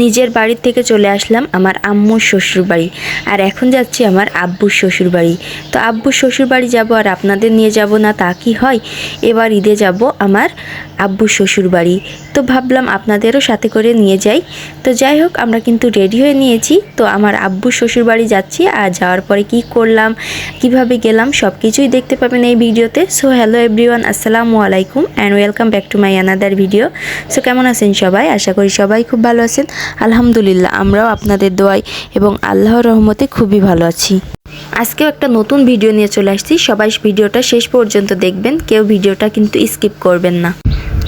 নিজের বাড়ির থেকে চলে আসলাম আমার আম্মুর শ্বশুর বাড়ি। আর এখন যাচ্ছি আমার আব্বুর শ্বশুর বাড়ি। তো আব্বুর শ্বশুর বাড়ি যাব আর আপনাদের নিয়ে যাব না তা কি হয়? এবার ঈদে যাব আমার আব্বুর শ্বশুর বাড়ি। তো ভাবলাম আপনাদেরও সাথে করে নিয়ে যাই। তো যাই হোক, আমরা কিন্তু রেডি হয়ে নিয়েছি। তো আমার আব্বুর শ্বশুর বাড়ি যাচ্ছি আর যাওয়ার পরে কি করলাম, কীভাবে গেলাম সব কিছুই দেখতে পাবেন এই ভিডিওতে। সো হ্যালো এভরিওয়ান আসসালামু আলাইকুম and welcome back to my another video so কেমন আছেন সবাই? আশা করি সবাই খুব ভালো আছেন। আলহামদুলিল্লাহ, আমরাও আপনাদের দোয়াই এবং আল্লাহর রহমতে খুবই ভালো আছি। আজকেও একটা নতুন ভিডিও নিয়ে চলে আসছি। সবাই ভিডিওটা শেষ পর্যন্ত দেখবেন। কেউ ভিডিওটা কিন্তু স্কিপ করবেন না।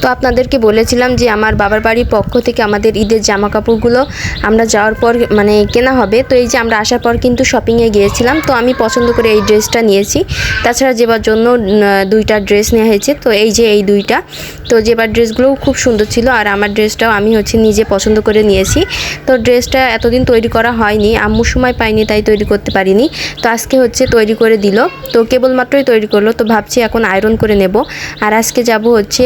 তো আপনাদেরকে বলেছিলাম যে আমার বাবার বাড়ির পক্ষ থেকে আমাদের ঈদের জামা কাপড়গুলো আমরা যাওয়ার পর মানে কেনা হবে। তো এই যে আমরা আসার পর কিন্তু শপিংয়ে গিয়েছিলাম। তো আমি পছন্দ করে এই ড্রেসটা নিয়েছি। তাছাড়া যেবার জন্য দুইটা ড্রেস নেওয়া হয়েছে। তো এই যে এই দুইটা। তো যেবার ড্রেসগুলোও খুব সুন্দর ছিল। আর আমার ড্রেসটাও আমি হচ্ছে নিজে পছন্দ করে নিয়েছি। তো ড্রেসটা এতদিন তৈরি করা হয়নি। আম্মুর সময় পাইনি তাই তৈরি করতে পারিনি। তো আজকে হচ্ছে তৈরি করে দিল। তো কেবলমাত্রই তৈরি করল। তো ভাবছি এখন আয়রন করে নেব। আর আজকে যাব হচ্ছে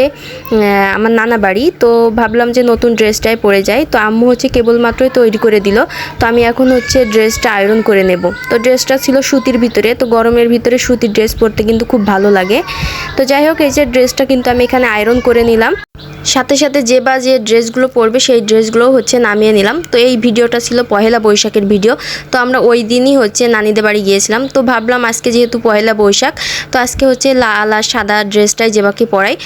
আমার নানা বাড়ি, তো ভাবলাম যে নতুন ড্রেসটাই পরে যাই। তো আম্মু হচ্ছে কেবলমাত্রই তৈরি করে দিল। তো আমি এখন হচ্ছে ড্রেসটা আয়রন করে নেব। তো ড্রেসটা ছিল সুতির ভিতরে, তো গরমের ভিতরে সুতির ড্রেস পরতে কিন্তু খুব ভালো লাগে। তো যাই হোক, এই যে ড্রেসটা কিন্তু আমি এখানে আয়রন করে নিলাম। সাথে সাথে যে বা যে ড্রেসগুলো পরবে, সেই ড্রেসগুলো হচ্ছে নামিয়ে নিলাম। তো এই ভিডিওটা ছিল পহেলা বৈশাখের ভিডিও। তো আমরা ওই দিনই হচ্ছে নানিদের বাড়ি গিয়েছিলাম। তো ভাবলাম আজকে যেহেতু পহেলা বৈশাখ, তো আজকে হচ্ছে লাল আর সাদা ড্রেসটাই যেবাকে পরাই।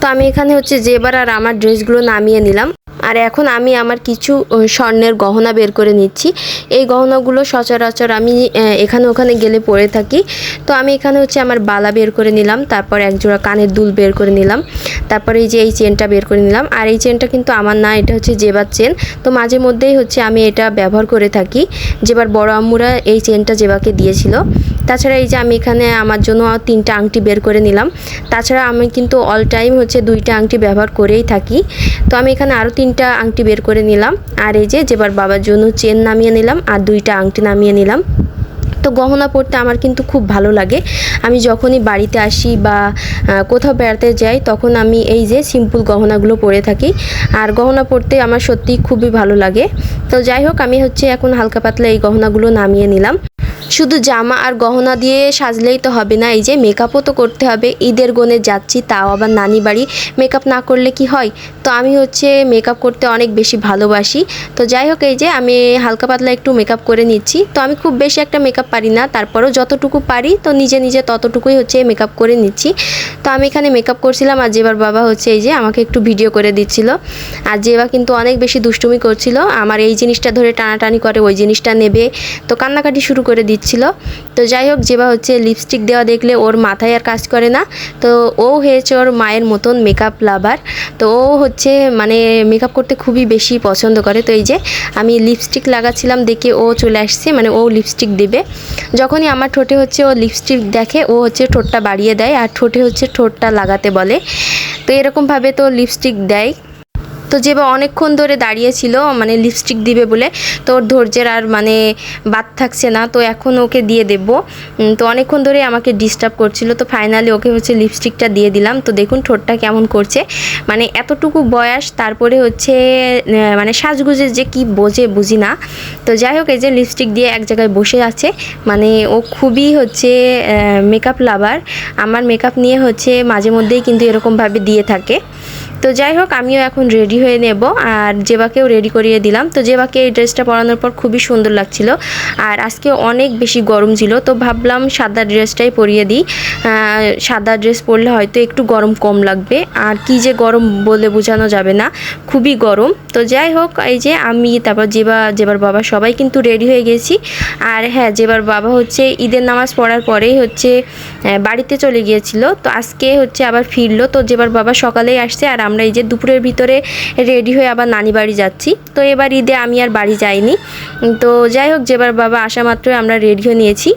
তো আমি এখানে হচ্ছে যেবার আর আমার ড্রেসগুলো নামিয়ে নিলাম। আর এখন আমি আমার কিছু স্বর্ণের গহনা বের করে নিচ্ছি। এই গহনাগুলো সচরাচর আমি এখানে ওখানে গেলে পরে থাকি। তো আমি এখানে হচ্ছে আমার বালা বের করে নিলাম, তারপর একজোড়া কানের দুল বের করে নিলাম, তারপরে এই যে এই চেনটা বের করে নিলাম। আর এই চেনটা কিন্তু আমার না, এটা হচ্ছে জেবার চেন। তো মাঝে মধ্যেই হচ্ছে আমি এটা ব্যবহার করে থাকি। যেবার বড় আম্মুরা এই চেনটা জেবাকে দিয়েছিল। তাছাড়া এই যে আমি এখানে আমার জন্য তিনটা আংটি বের করে নিলাম। তাছাড়া আমি কিন্তু অল টাইম হচ্ছে দুইটা আংটি ব্যবহার করেই থাকি। তো আমি এখানে আরও তিনটা আংটি বের করে নিলাম, আর এই যে যেবার বাবার জন্য চেন নামিয়ে নিলাম আর দুইটা আংটি নামিয়ে নিলাম। তো গহনা পরতে আমার কিন্তু খুব ভালো লাগে। আমি যখনই বাড়িতে আসি বা কোথাও বেড়াতে যাই, তখন আমি এই যে সিম্পল গহনাগুলো পরে থাকি। আর গহনা পরতে আমার সত্যি খুবই ভালো লাগে। তো যাই হোক, আমি হচ্ছে এখন হালকা পাতলা এই গহনাগুলো নামিয়ে নিলাম। শুধু জামা আর গহনা দিয়ে সাজলেই তো হবে না, এই যে মেকআপও তো করতে হবে। ঈদের গনে যাচ্ছি, তাও আবার নানি বাড়ি। মেকআপ না করলে কি হয়? তো আমি হচ্ছে মেকআপ করতে অনেক বেশি ভালোবাসি। তো যাই হোক, এই যে আমি হালকা পাতলা একটু মেকআপ করে নিচ্ছি। তো আমি খুব বেশি একটা মেকআপ পারি না, তারপরেও যতটুকু পারি, তো নিজে নিজে ততটুকুই হচ্ছে মেকআপ করে নিচ্ছি। তো আমি এখানে মেকআপ করছিলাম, আর যেবার বাবা হচ্ছে এই যে আমাকে একটু ভিডিও করে দিচ্ছিল। আর যেবা কিন্তু অনেক বেশি দুষ্টুমি করছিল, আমার এই জিনিসটা ধরে টানাটানি করে, ওই জিনিসটা নেবে। তো কান্নাকাটি শুরু করে দিচ্ছিল। তো যাই হোক যেবা হচ্ছে লিপস্টিক দেওয়া দেখলে ওর মাথায় আর কাজ করে না। তো ও হয়েছে ওর মায়ের মতন মেকআপ লাভার তো ও হচ্ছে মানে মেকআপ করতে খুবই বেশি পছন্দ করে। তো এই যে আমি লিপস্টিক লাগাচ্ছিলাম দেখে ও চলে আসছে মানে ও লিপস্টিক দেবে। যখনই আমার ঠোঁটে হচ্ছে ও লিপস্টিক দেখে, ও হচ্ছে ঠোঁটটা বাড়িয়ে দেয়। আর ঠোঁটে হচ্ছে ঠোঁটটা লাগাতে বলে। তো এরকমভাবে তো লিপস্টিক দেয়। তো যে বা অনেকক্ষণ ধরে দাঁড়িয়েছিল মানে লিপস্টিক দিবে বলে, তো ওর ধৈর্যের আর মানে বাদ থাকছে না, তো এখন ওকে দিয়ে দেবো। তো অনেকক্ষণ ধরে আমাকে ডিস্টার্ব করছিল, তো ফাইনালি ওকে হচ্ছে লিপস্টিকটা দিয়ে দিলাম। তো দেখুন ঠোঁটটা কেমন করছে। মানে এতটুকু বয়স, তারপরে হচ্ছে মানে সাজগুজে যে কি বোঝে বুঝি না। তো যাই হোক, এই যে লিপস্টিক দিয়ে এক জায়গায় বসে আছে। মানে ও খুবই হচ্ছে মেকআপ লাভার আমার মেকআপ নিয়ে হচ্ছে মাঝে মধ্যেই কিন্তু এরকমভাবে দিয়ে থাকে। তো যাই হোক, আমিও এখন রেডি হয়ে নেব। আর জেবাকেও রেডি করিয়ে দিলাম। তো জেবাকে এই ড্রেসটা পরানোর পর খুবই সুন্দর লাগছিল। আর আজকে অনেক বেশি গরম ছিল, তো ভাবলাম সাদা ড্রেসটাই পরিয়ে দিই। সাদা ড্রেস পরলে হয়তো একটু গরম কম লাগবে। আর কি যে গরম বলে বোঝানো যাবে না, খুবই গরম। তো যাই হোক, এই যে আমি, তারপর যেবা যেবার বাবা সবাই কিন্তু রেডি হয়ে গেছি। আর হ্যাঁ যেবার বাবা হচ্ছে ঈদের নামাজ পড়ার পরেই হচ্ছে বাড়িতে চলে গিয়েছিল। তো আজকে হচ্ছে আবার ফিরলো। তো যেবার বাবা সকালেই আসছে আর এই যে দুপুরের ভিতরে রেডি হয়ে আবার নানি বাড়ি যাচ্ছি। তো এবার ঈদে আমি আর বাড়ি যাইনি। তো যাই হোক, যেবার বাবা আসা মাত্রই আমরা রেডি হয়ে নিয়েছি।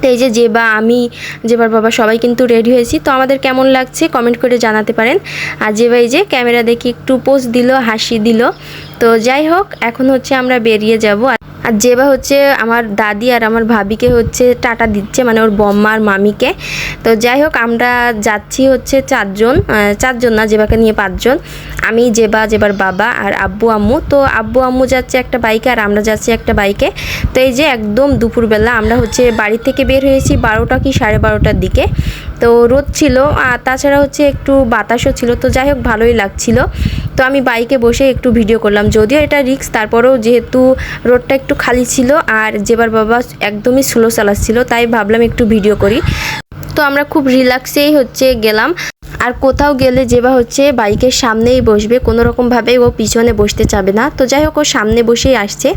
তো এই যে যে বা আমি যেবার বাবা সবাই কিন্তু রেডি হয়েছি। তো আমাদের কেমন লাগছে কমেন্ট করে জানাতে পারেন। আর যে বা এই যে ক্যামেরা দেখি একটু পোজ দিল, হাসি দিল। তো যাই হোক, এখন হচ্ছে আমরা বেরিয়ে যাব। আর যেবা হচ্ছে আমার দাদি আর আমার ভাবিকে হচ্ছে টাটা দিচ্ছে মানে ওর বম্মা আর মামিকে। তো যাই হোক, আমরা যাচ্ছি হচ্ছে চারজন চারজন না জেবাকে নিয়ে পাঁচজন। আমি জেবা জেবার বাবা আর আব্বু, আম্মু। তো আব্বু, আম্মু যাচ্ছে একটা বাইকে আর আমরা যাচ্ছি একটা বাইকে। তো এই যে একদম দুপুরবেলা আমরা হচ্ছে বাড়ি থেকে বের হয়েছি বারোটা কি সাড়ে বারোটার দিকে। তো রোদ ছিল, আর তাছাড়া হচ্ছে একটু বাতাসও ছিল। তো যাই হোক, ভালোই লাগছিল। তো আমি বাইকে বসে একটু ভিডিও করলাম, যদিও এটা রিক্স, তারপরেও যেহেতু রোডটা খালি ছিল আর যেবার বাবা একদমই স্লো চালাচ্ছিল, তাই ভাবলাম একটু ভিডিও করি। তো আমরা খুব রিল্যাক্সেই হচ্ছে গেলাম। আর কোথাও গেলে যেবা হচ্ছে বাইকের সামনেই বসবে, কোনো রকমভাবে ও পিছনে বসতে চাবে না। তো যাই হোক, ও সামনে বসেই আসছে।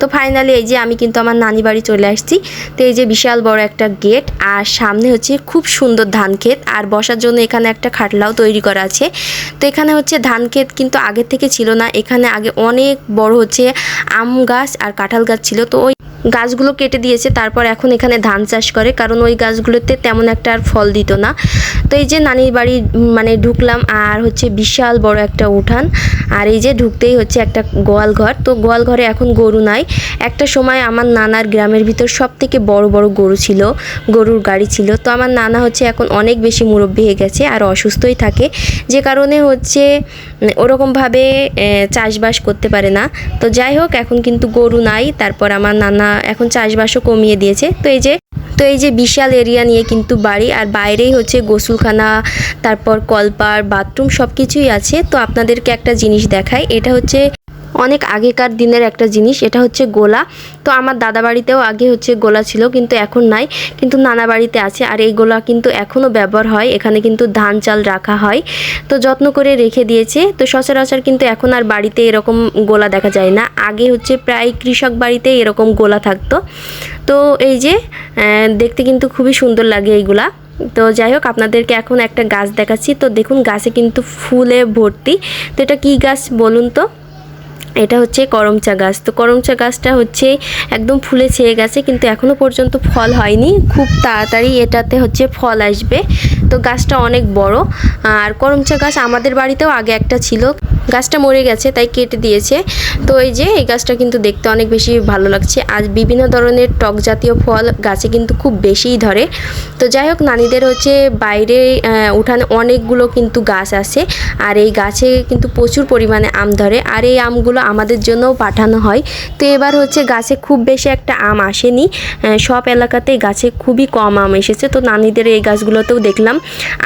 তো ফাইনালি এই যে আমি কিন্তু আমার নানি বাড়ি চলে আসছি। তো এই যে বিশাল বড় একটা গেট আর সামনে হচ্ছে খুব সুন্দর ধান ক্ষেত। আর বসার জন্য এখানে একটা খাটলাও তৈরি করা আছে। তো এখানে হচ্ছে ধান ক্ষেত কিন্তু আগে থেকে ছিল না। এখানে আগে অনেক বড় হচ্ছে আম গাছ আর কাঁঠাল গাছ ছিল। তো ওই গাছগুলো কেটে দিয়েছে, তারপর এখন এখানে ধান চাষ করে। কারণ ওই গাছগুলোতে তেমন একটা আর ফল দিত না। তো এই যে নানির বাড়ি মানে ঢুকলাম, আর হচ্ছে বিশাল বড় একটা উঠান। আর এই যে ঢুকতেই হচ্ছে একটা গোয়াল ঘর। তো গোয়াল ঘরে এখন গরু নাই। একটা সময় আমার নানার গ্রামের ভিতর সব থেকে বড় বড় গরু ছিল, গরুর গাড়ি ছিল। তো আমার নানা হচ্ছে এখন অনেক বেশি মুরব্বী হয়ে গেছে, আর অসুস্থই থাকে। যে কারণে হচ্ছে ওরকমভাবে চাষবাস করতে পারে না। তো যাই হোক, এখন কিন্তু গরু নাই, তারপর আমার নানা এখন চাষবাসও কমিয়ে দিয়েছে। তো এই যে, তো এই যে বিশাল এরিয়া নিয়ে কিন্তু বাড়ি, আর বাইরেই হচ্ছে গোসলখানা, তারপর কলপার, বাথরুম সব কিছুই আছে। তো আপনাদেরকে একটা জিনিস দেখাই, এটা হচ্ছে অনেক আগেকার দিনের একটা জিনিস, এটা হচ্ছে গোলা। তো আমার দাদা বাড়িতেও আগে হচ্ছে গোলা ছিল, কিন্তু এখন নাই। কিন্তু নানা বাড়িতে আছে, আর এই গোলা কিন্তু এখনও ব্যবহার হয়। এখানে কিন্তু ধান চাল রাখা হয়। তো যত্ন করে রেখে দিয়েছে। তো সচরাচর কিন্তু এখন আর বাড়িতে এরকম গোলা দেখা যায় না। আগে হচ্ছে প্রায় কৃষক বাড়িতে এরকম গোলা থাকতো। তো এই যে দেখতে কিন্তু খুবই সুন্দর লাগে এইগুলা তো যাই হোক, আপনাদেরকে এখন একটা গাছ দেখাচ্ছি। তো দেখুন, গাছে কিন্তু ফুলে ভর্তি। তো এটা কী গাছ বলুন তো? এটা হচ্ছে করমচা গাছ। তো করমচা গাছটা হচ্ছে একদম ফুলে ছেয়ে গেছে, কিন্তু এখনও পর্যন্ত ফল হয়নি। খুব তাড়াতাড়ি এটাতে হচ্ছে ফল আসবে। তো গাছটা অনেক বড়, আর করমচা গাছ আমাদের বাড়িতেও আগে একটা ছিল। গাছটা মরে গেছে, তাই কেটে দিয়েছে। তো এই যে, এই গাছটা কিন্তু দেখতে অনেক বেশি ভালো লাগছে। আর বিভিন্ন ধরনের টক জাতীয় ফল গাছে কিন্তু খুব বেশিই ধরে। তো যাই হোক, নানিদের হচ্ছে বাইরে উঠানে অনেকগুলো কিন্তু গাছ আছে। আর এই গাছে কিন্তু প্রচুর পরিমাণে আম ধরে। আর এই আমগুলো আমাদের জন্যও পাঠানো হয়। তো এবার হচ্ছে গাছে খুব বেশি একটা আম আসেনি। সব এলাকাতেই গাছে খুবই কম আম এসেছে। তো নানিদের এই গাছগুলোতেও দেখলাম।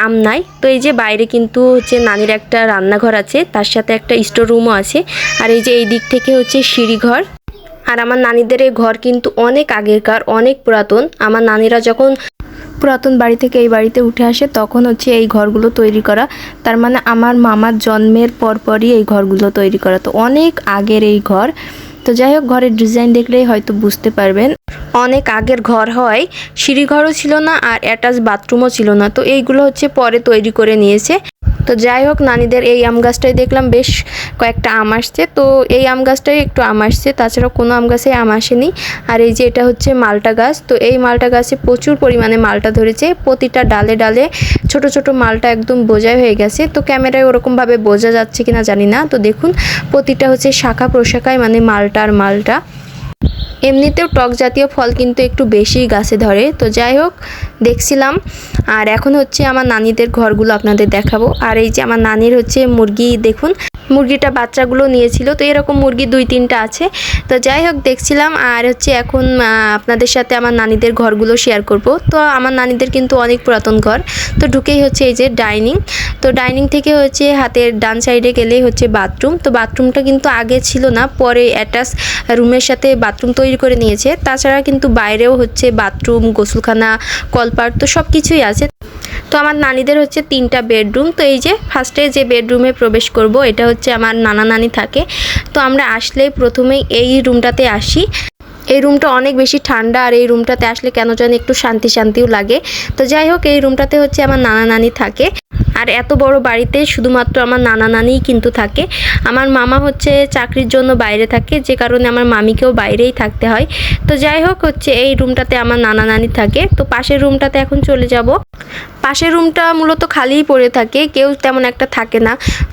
আম নাই। তো এই যে বাইরে কিন্তু হচ্ছে নানির একটা রান্নাঘর আছে, তার সাথে একটা স্টোর রুমও আছে। আর এই যে এই দিক থেকে হচ্ছে সিঁড়িঘর। আর আমার নানিদের এই ঘর কিন্তু অনেক আগেকার অনেক পুরাতন। আমার নানিরা যখন পুরাতন বাড়ি থেকে এই বাড়িতে উঠে আসে, তখন হচ্ছে এই ঘরগুলো তৈরি করা। তার মানে আমার মামার জন্মের পরপরই এই ঘরগুলো তৈরি করা। তো অনেক আগের এই ঘর। তো যাই হোক, ঘরের ডিজাইন দেখলেই হয়তো বুঝতে পারবেন। অনেক আগের ঘর হয়, সিঁড়িঘরও ছিল না আর অ্যাটাচ বাথরুমও ছিল না। তো এইগুলো হচ্ছে পরে তৈরি করে নিয়েছে। তো যাই হোক, নানিদের এই আম গাছটাই দেখলাম, বেশ কয়েকটা আম আসছে। তো এই আম গাছটাই একটু আম আসছে তাছাড়া কোনো আম গাছে আম আসেনি। আর এই যে এটা হচ্ছে মালটা গাছ, তো এই মালটা গাছে প্রচুর পরিমাণে মালটা ধরেছে। প্রতিটা ডালে ডালে ছোট ছোট মালটা একদম বোঝাই হয়ে গেছে। তো ক্যামেরায় ওরকমভাবে বোঝা যাচ্ছে কিনা জানি না। তো দেখুন, প্রতিটা হচ্ছে শাখা প্রশাখায় মানে মালটা আর মালটা। এমনিতেও টক জাতীয় ফল কিন্তু একটু বেশি গাছে ধরে। তো যাই হোক, দেখছিলাম। আর এখন হচ্ছে আমার নানিদের ঘরগুলো আপনাদের দেখাবো। আর এই যে আমার নানির হচ্ছে মুরগি, দেখুন, মুরগিটা বাচ্চাগুলো নিয়েছিল। তো এরকম মুরগি দুই, তিনটা আছে। তো যাই হোক, দেখছিলাম। আর হচ্ছে এখন আপনাদের সাথে আমার নানিদের ঘরগুলো শেয়ার করব। তো আমার নানিদের কিন্তু অনেক পুরাতন ঘর। তো ঢুকেই হচ্ছে এই যে ডাইনিং। তো ডাইনিং থেকে হচ্ছে হাতের ডান সাইডে গেলেই হচ্ছে বাথরুম। তো বাথরুমটা কিন্তু আগে ছিল না। পরে অ্যাটাচ রুমের সাথে বাথরুম তৈরি করে নিয়েছে। তাছাড়া কিন্তু বাইরেও হচ্ছে বাথরুম, গোসলখানা কলপার তো সব কিছুই আছে। তো আমার নানিদের হচ্ছে তিনটা বেডরুম। তো এই যে ফার্স্টে যে বেডরুমে প্রবেশ করব, এটা হচ্ছে আমার নানা নানি থাকে। তো আমরা আসলেই প্রথমেই এই রুমটাতে আসি। এই রুমটা অনেক বেশি ঠান্ডা আর এই রুমটাতে আসলে কেন জানি একটু শান্তি শান্তিও লাগে। তো যাই হোক, এই রুমটাতে হচ্ছে আমার নানা নানি থাকে। আর এত বড় বাড়িতে শুধুমাত্র আমার নানা নানিই কিন্তু থাকে। আমার মামা হচ্ছে চাকরির জন্য বাইরে থাকে, যে কারণে আমার মামিকেও বাইরেই থাকতে হয়। তো যাই হোক, হচ্ছে এই রুমটাতে আমার নানা নানি থাকে। তো পাশের রুমটাতে এখন চলে যাব। পাশের রুমটা মূলত খালিই পড়ে থাকে, কেউ তেমন একটা থাকে না।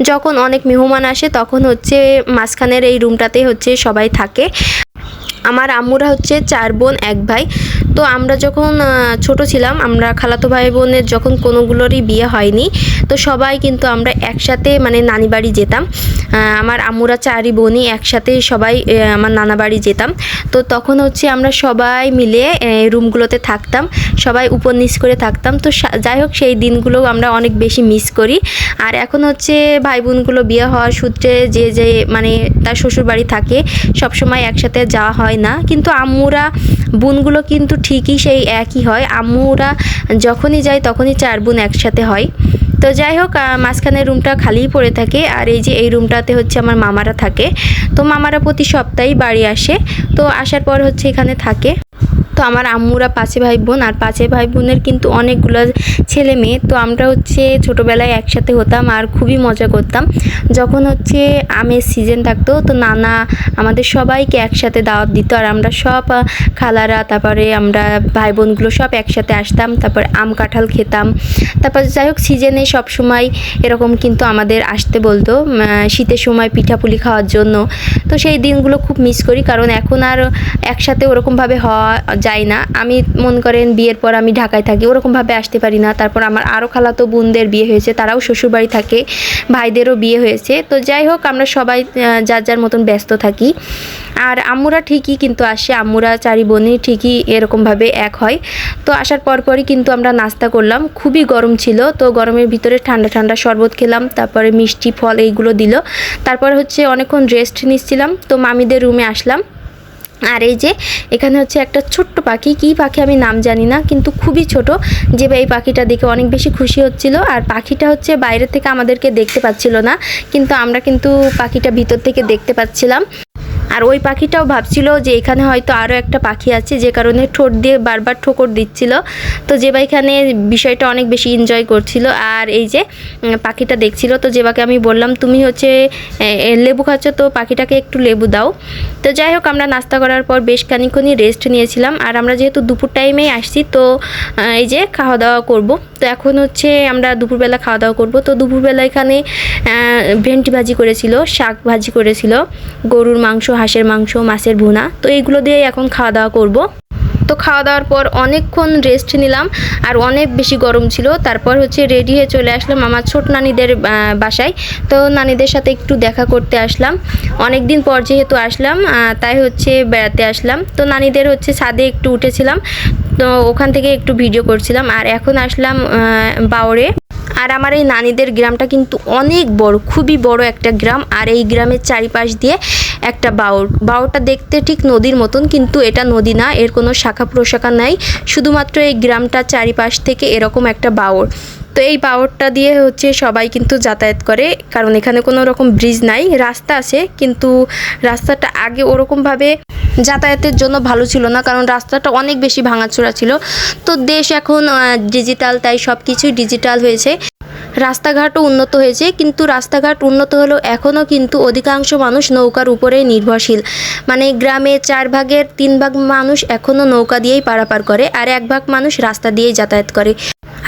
যখন অনেক মেহমান আসে, তখন হচ্ছে মাঝখানের এই রুমটাতে হচ্ছে সবাই থাকে। আমার আম্মুরা হচ্ছে চার বোন, এক ভাই। তো আমরা যখন ছোট ছিলাম, আমরা খালাতো ভাই বোনের যখন কোনোগুলোরই বিয়ে হয়নি, তো সবাই কিন্তু আমরা একসাথে মানে নানি বাড়ি যেতাম। আমার আম্মুরা চারই বোনই একসাথে সবাই আমার নানা বাড়ি যেতাম। তো তখন হচ্ছে আমরা সবাই মিলে রুমগুলোতে থাকতাম। সবাই উপর নিচ করে থাকতাম। তো যাই হোক, সেই দিনগুলো আমরা অনেক বেশি মিস করি। আর এখন হচ্ছে ভাই বোনগুলো বিয়ে হওয়ার সূত্রে যে যে মানে তার শ্বশুর বাড়ি থাকে সব সময় একসাথে যাওয়া হয় না। কিন্তু আম্মুরা, বোনগুলো কিন্তু ঠিকই সেই একই হয়। আম্মুরা যখনই যায়, তখনই চার বোন একসাথে হয়। তো যাই হোক মাঝখানে রুমটা খালিই পড়ে থাকে আর এই যে এই রুমটাতে হচ্ছে আমার মামারা থাকে। তো মামারা প্রতি সপ্তাহেই বাড়ি আসে। তো আসার পর হচ্ছে এখানে থাকে। তো আমার আম্মুরা পাঁচে ভাই বোন আর পাঁচে ভাই বোনের কিন্তু অনেকগুলো ছেলে মেয়ে। তো আমরা হচ্ছে ছোটোবেলায় একসাথে হতাম আর খুবই মজা করতাম। যখন হচ্ছে আমের সিজন থাকতো, তো নানা আমাদের সবাইকে একসাথে দাওয়াত দিত আর আমরা সব খালারা, তারপরে আমরা ভাই বোনগুলো সব একসাথে আসতাম, তারপরে আম কাঁঠাল খেতাম। তারপর যাই হোক সিজনে সব সময় এরকম কিন্তু আমাদের আসতে বলতো শীতের সময় পিঠাপুলি খাওয়ার জন্য। তো সেই দিনগুলো খুব মিস করি, কারণ এখন আর একসাথে ওরকমভাবে হওয়া যায় না, আমি মন করেন বিয়ের পর আমি ঢাকায় থাকি ওরকমভাবে আসতে পারি না। তারপর আমার আরও খালাতো বোনদের বিয়ে হয়েছে, তারাও শ্বশুরবাড়ি থাকে, ভাইদেরও বিয়ে হয়েছে। তো যাই হোক, আমরা সবাই যার যার মতন ব্যস্ত থাকি। আর আম্মুরা ঠিকই কিন্তু আসে, আম্মুরা চারি বোনই ঠিকই এরকমভাবে এক হয়। তো আসার পর পরই কিন্তু আমরা নাস্তা করলাম, খুবই গরম ছিল, তো গরমের ভিতরে ঠান্ডা ঠান্ডা শরবত খেলাম, তারপরে মিষ্টি ফল এইগুলো দিল। তারপর হচ্ছে অনেকক্ষণ রেস্ট নিচ্ছিলাম, তো মামিদের রুমে আসলাম। আর এই যে এখানে হচ্ছে একটা ছোট্ট পাখি। কি পাখি আমি নাম জানি না, কিন্তু খুবই ছোট। যে এই পাখিটা দেখে অনেক বেশি খুশি হচ্ছিল। আর পাখিটা হচ্ছে বাইরে থেকে আমাদেরকে দেখতে পাচ্ছিল না, কিন্তু আমরা কিন্তু পাখিটা ভিতর থেকে দেখতে পাচ্ছিলাম। আর ওই পাখিটাও ভাবছিল যে এখানে হয়তো আরও একটা পাখি আছে, যে কারণে ঠোঁট দিয়ে বারবার ঠোকর দিচ্ছিল। তো জেবা এখানে বিষয়টা অনেক বেশি এনজয় করছিল। আর এই যে পাখিটা দেখছিল, তো জেবাকে আমি বললাম, তুমি হচ্ছে লেবু খাচ্ছ, তো পাখিটাকে একটু লেবু দাও। তো যাই হোক, আমরা নাস্তা করার পর বেশ খানিক্ষণই রেস্ট নিয়েছিলাম। আর আমরা যেহেতু দুপুর টাইমেই আসছি, তো এই যে খাওয়া দাওয়া করব। তো এখন হচ্ছে আমরা দুপুরবেলা খাওয়া দাওয়া করব। তো দুপুরবেলা এখানে ভেন্টি ভাজি করেছিল, শাক ভাজি করেছিল, গরুর মাংস হাঁসের মাংস, মাছের ভুনা। তো এইগুলো দিয়ে এখন খাওয়া দাওয়া করব। তো খাওয়া দাওয়ার পর অনেকক্ষণ রেস্ট নিলাম, আর অনেক বেশি গরম ছিল। তারপর হচ্ছে রেডি হয়ে চলে আসলাম আমার ছোট নানিদের বাসায়। তো নানিদের সাথে একটু দেখা করতে আসলাম। অনেক দিন পর যেহেতু আসলাম তাই হচ্ছে বেড়াতে আসলাম। তো নানিদের হচ্ছে ছাদে একটু উঠেছিলাম। তো ওখান থেকে একটু ভিডিও করছিলাম। আর এখন আসলাম বাওরে। আর আমার এই নানিদের গ্রামটা কিন্তু অনেক বড়, খুবই বড় একটা গ্রাম। আর এই গ্রামের চারিপাশ দিয়ে একটা বাউর। বাউরটা দেখতে ঠিক নদীর মতন, কিন্তু এটা নদী না, এর কোনো শাখা প্রশাখা নাই। শুধুমাত্র এই গ্রামটা চারিপাশ থেকে এরকম একটা বাউর। তো এই পাওয়ারটা দিয়ে হচ্ছে সবাই কিন্তু যাতায়াত করে, কারণ এখানে কোনো রকম ব্রিজ নাই, রাস্তা আছে, কিন্তু রাস্তাটা আগে ওরকমভাবে যাতায়াতের জন্য ভালো ছিল না, কারণ রাস্তাটা অনেক বেশি ভাঙাচোরা ছিল। তো দেশ এখন ডিজিটাল তাই সব কিছুই ডিজিটাল হয়েছে। রাস্তাঘাটও উন্নত হয়েছে, কিন্তু রাস্তাঘাট উন্নত হলেও এখনও কিন্তু অধিকাংশ মানুষ নৌকার উপরেই নির্ভরশীল। মানে গ্রামে চার ভাগের তিন ভাগ মানুষ এখনও নৌকা দিয়েই পারাপার করে, আর এক ভাগ মানুষ রাস্তা দিয়েই যাতায়াত করে।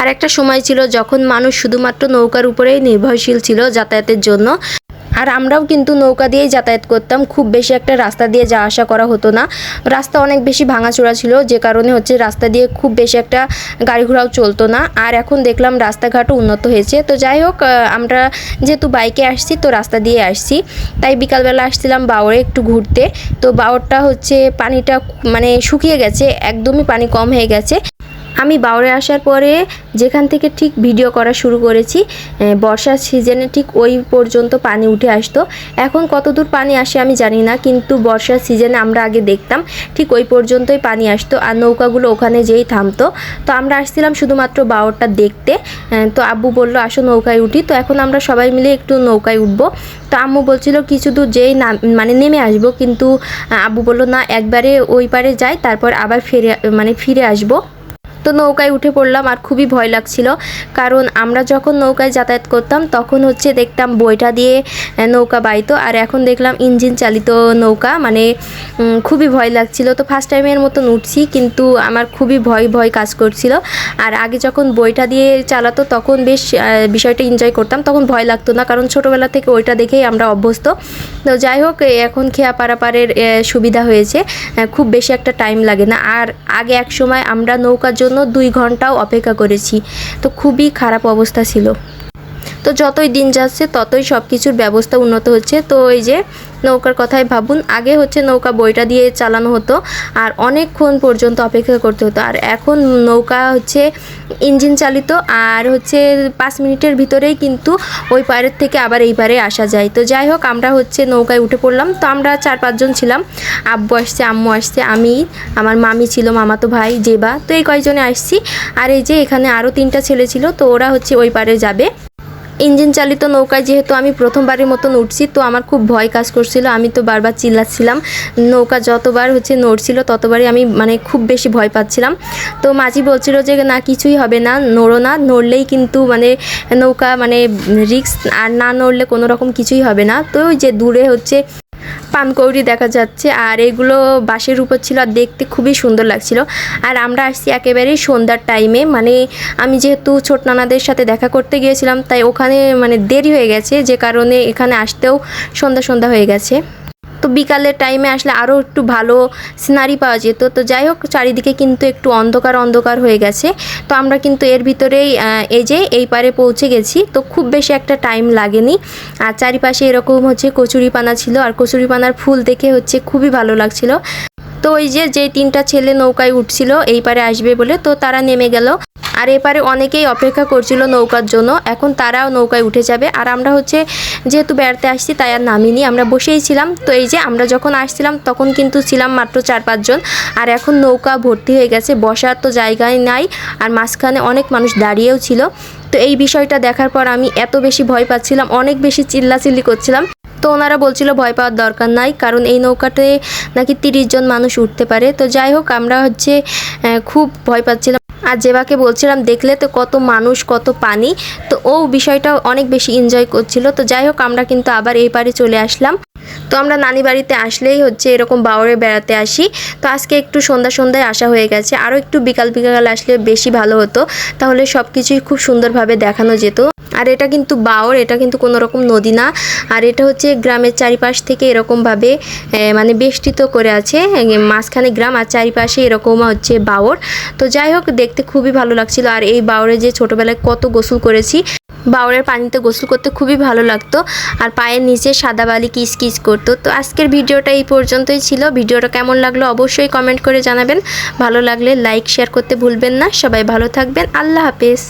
আর একটা সময় ছিল যখন মানুষ শুধুমাত্র নৌকার উপরেই নির্ভরশীল ছিল যাতায়াতের জন্য। আর আমরাও কিন্তু নৌকা দিয়েই যাতায়াত করতাম, খুব বেশি একটা রাস্তা দিয়ে যাওয়া আসা করা হতো না। রাস্তা অনেক বেশি ভাঙাচোরা ছিল, যে কারণে হচ্ছে রাস্তা দিয়ে খুব বেশি একটা গাড়ি ঘোড়াও চলতো না। আর এখন দেখলাম রাস্তাঘাটও উন্নত হয়েছে। তো যাই হোক আমরা যেহেতু বাইকে আসছি, তো রাস্তা দিয়ে আসছি। তাই বিকালবেলা আসছিলাম বাওরে একটু ঘুরতে। তো বাওরটা হচ্ছে পানিটা মানে শুকিয়ে গেছে, একদমই পানি কম হয়ে গেছে। আমি বাউরে আসার পরে যেখান থেকে ঠিক ভিডিও করা শুরু করেছি বর্ষার সিজনে ঠিক ওই পর্যন্ত পানি উঠে আসতো। এখন কত দূর পানি আসে আমি জানি না, কিন্তু বর্ষার সিজনে আমরা আগে দেখতাম, ঠিক ওই পর্যন্তই পানি আসতো আর নৌকাগুলো ওখানে যেই থামতো। তো আমরা আসছিলাম শুধুমাত্র বাউরটা দেখতে তো আব্বু বলল, আসো নৌকায় উঠি। তো এখন আমরা সবাই মিলে একটু নৌকায় উঠবো। তো আম্মু বলছিল, কিছু দূর যেই নাম মানে নেমে আসব। কিন্তু আব্বু বলল, না, একবারে ওই পারে যাই, তারপর আবার ফিরে মানে ফিরে আসব। তো নৌকায় উঠে পড়লাম আর খুবই ভয় লাগছিল। কারণ আমরা যখন নৌকায় যাতায়াত করতাম, তখন হচ্ছে দেখতাম বইটা দিয়ে নৌকা বাইতো। আর এখন দেখলাম ইঞ্জিন চালিত নৌকা মানে খুবই ভয় লাগছিল। তো ফার্স্ট টাইমের মতন উঠছি, কিন্তু আমার খুবই ভয় ভয় কাজ করছিল। আর আগে যখন বইটা দিয়ে চালাতো, তখন বেশ বিষয়টা এনজয় করতাম। তখন ভয় লাগতো না, কারণ ছোটোবেলা থেকে ওইটা দেখেই আমরা অভ্যস্ত। তো যাই হোক এখন খেয়া পারাপারের সুবিধা হয়েছে। খুব বেশি একটা টাইম লাগে না। আর আগে এক সময় আমরা নৌকার জন্য দুই ঘন্টাও অপেক্ষা করেছি। তো খুবই খারাপ অবস্থা ছিল। তো যতই দিন যাচ্ছে, ততই সব কিছুর ব্যবস্থা উন্নত হচ্ছে। তো এই যে নৌকার কথাই ভাবুন, আগে হচ্ছে নৌকা বইটা দিয়ে চালানো হতো আর অনেকক্ষণ পর্যন্ত অপেক্ষা করতে হতো। আর এখন নৌকা হচ্ছে ইঞ্জিন চালিত আর হচ্ছে পাঁচ মিনিটের ভিতরেই কিন্তু ওই পাড়ের থেকে আবার এই পারে আসা যায়। তো যাই হোক, আমরা হচ্ছে নৌকায় উঠে পড়লাম। তো আমরা চার পাঁচজন ছিলাম। আব্বু আসছে, আম্মু আসছে, আমি, আমার মামি ছিল মামাতো ভাই, জেবা, তো এই কয়জনে আসছি। আর এই যে এখানে আরও তিনটা ছেলে ছিল, তো ওরা হচ্ছে ওই পারে যাবে। ইঞ্জিন চালিত নৌকায় যেহেতু আমি প্রথমবারের মতন উঠছি, তো আমার খুব ভয় কাজ করছিল। আমি তো বারবার চিল্লাচ্ছিলাম। নৌকা যতবার হচ্ছে নড়ছিল, ততবারই আমি মানে খুব বেশি ভয় পাচ্ছিলাম। তো মাঝি বলছিল যে, না, কিছুই হবে না, নড়ো না। নড়লেই কিন্তু মানে নৌকা মানে রিক্স আর না নড়লে কোনো রকম কিছুই হবে না। তো যে দূরে হচ্ছে পানকৌড়ি দেখা যাচ্ছে, আর এগুলো বাঁশের উপর ছিল আর দেখতে খুবই সুন্দর লাগছিল। আর আমরা আসছি একেবারে সন্ধ্যার টাইমে মানে আমি যেহেতু ছোট নানাদের সাথে দেখা করতে গিয়েছিলাম, তাই ওখানে মানে দেরি হয়ে গেছে, যে কারণে এখানে আসতেও সন্ধ্যা সন্ধ্যা হয়ে গেছে। তো বিকালের টাইমে আসলে আরও একটু ভালো সিনারি পাওয়া যেত। তো যাই হোক, চারিদিকে কিন্তু একটু অন্ধকার অন্ধকার হয়ে গেছে। তো আমরা কিন্তু এর ভিতরেই এই যে এই পারে পৌঁছে গেছি। তো খুব বেশি একটা টাইম লাগেনি। আর চারিপাশে এরকম হচ্ছে কচুরিপানা ছিল। আর কচুরিপানার ফুল দেখে হচ্ছে খুবই ভালো লাগছিল। তো ওই যে যে তিনটা ছেলে নৌকায় উঠছিল এই পারে আসবে বলে, তো তারা নেমে গেল। আর এপারে অনেকেই অপেক্ষা করছিল নৌকার জন্য। এখন তারাও নৌকায় উঠে যাবে। আর আমরা হচ্ছে, যেহেতু বেড়াতে আসছি, তাই আর নামিনি। আমরা বসেই ছিলাম। তো এই যে, আমরা যখন আসছিলাম, তখন কিন্তু ছিলাম মাত্র চার পাঁচজন আর এখন নৌকা ভর্তি হয়ে গেছে। বসার তো জায়গায় নাই। আর মাঝখানে অনেক মানুষ দাঁড়িয়েও ছিল। তো এই বিষয়টা দেখার পর আমি এত বেশি ভয় পাচ্ছিলাম, অনেক বেশি চিল্লাচিল্লি করছিলাম। তো ওনারা বলছিল ভয় পাওয়ার দরকার নাই, কারণ এই নৌকাতে নাকি তিরিশ জন মানুষ উঠতে পারে। তো যাই হোক, আমরা হচ্ছে খুব ভয় পাচ্ছিলাম। আর জেবাকে বলছিলাম, দেখলে তো কত মানুষ, কত পানি। তো ও বিষয়টা অনেক বেশি এনজয় করছিল। তো যাই হোক, আমরা কিন্তু আবার এই পারে চলে আসলাম। তো আমরা নানি বাড়িতে আসলেই হচ্ছে এরকম বাওরে বেড়াতে আসি। তো আজকে একটু সন্ধ্যা সন্ধ্যায় আসা হয়ে গেছে। আরও একটু বিকাল বিকাল আসলে বেশি ভালো হতো। তাহলে সব কিছুই খুব সুন্দরভাবে দেখানো যেত। আর এটা কিন্তু বাওর, এটা কিন্তু কোনো রকম নদী না। আর এটা হচ্ছে গ্রামের চারিপাশ থেকে এরকমভাবে মানে বেষ্টিত করে আছে। মাঝখানে গ্রাম আর চারিপাশে এরকম হচ্ছে বাওর। তো যাই হোক, দেখতে খুবই ভালো লাগছিল। আর এই বাওরে যে ছোটোবেলায় কত গোসল করেছি বাওরের পানিতে গোসল করতে খুবই ভালো লাগতো আর পায়ের নিচে সাদা বালি কিস কিস করতো। তো আজকের ভিডিওটা এই পর্যন্তই ছিল। ভিডিওটা কেমন লাগল অবশ্যই কমেন্ট করে জানাবেন। ভালো লাগলে লাইক শেয়ার করতে ভুলবেন না। সবাই ভালো থাকবেন। আল্লাহ হাফেজ।